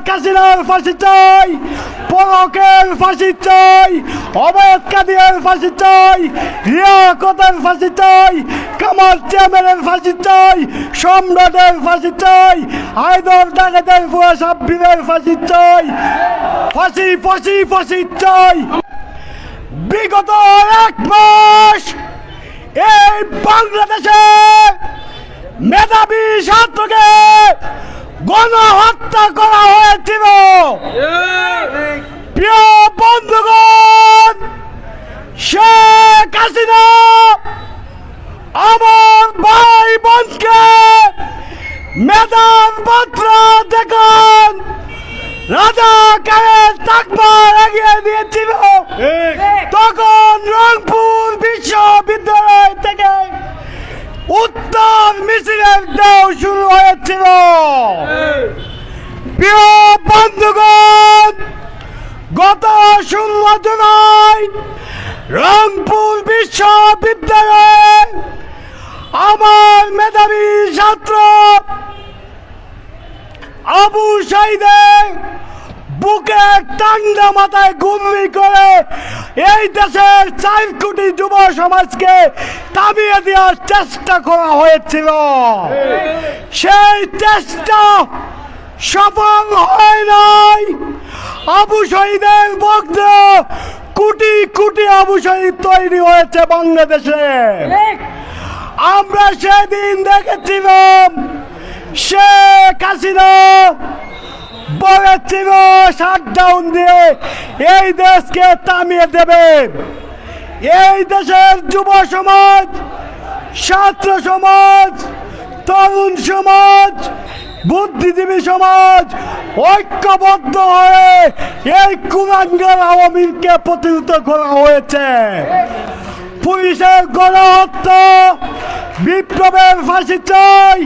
হাসিনার ফাঁসি চাই, পলকের ফাঁসি চাই, অবৈধ কাদিয়ার ফাঁসি চাই, রিয়াকতের ফাঁসি চাই, কামাল চেয়ারম্যানের ফাঁসি চাই, সম্রাটের ফাঁসি চাই হায়দর ডাকাতের ফুয়া সাব্বিরের ফাঁসি চাই, ফাঁসি ফাঁসি ফাঁসি চাই। বিগত এক মাস এই বাংলাদেশে মেধাবী ছাত্রকে গণহত্যা করা হয়েছিল। প্রিয় বন্ধুগণ শেখ হাসিনা আমার ভাই বোনকে মেধার মাত্র দেখান। রাজা কায়ের তাকমা এগিয়ে দিয়েছিল। তখন রংপুর দেও শুরু হয়েছিল। প্রিয় বন্ধুগণ গত ষোলো রংপুর বিশ্ববিদ্যালয়ে আমার মেধাবী ছাত্র আবু সাইদের বুকে টান্ডা মাথায় গুল্লি করে এই দেশের চার কোটি যুব সমাজকে তাবিয়ে দেওয়ার চেষ্টা করা হয়েছিল। সেই চেষ্টা সফল হয় নাই। আবু শহীদের ভক্ত কোটি কোটি আবু শহীদ তৈরি হয়েছে বাংলাদেশে। আমরা সেদিন দেখেছিলাম শেখ হাসিনা বলেছিল শাটডাউন দিয়ে এই দেশকে থামিয়ে দেবে। এই দেশের যুব সমাজ, ছাত্র সমাজ, তরুণ সমাজ, বুদ্ধিজীবী সমাজ ঐক্যবদ্ধ হয়ে এই কুরাঙ্গার আওয়ামীকে প্রতিহত করা হয়েছে। পুলিশের গণহত্যা, বিপ্লবের ফাঁসি চাই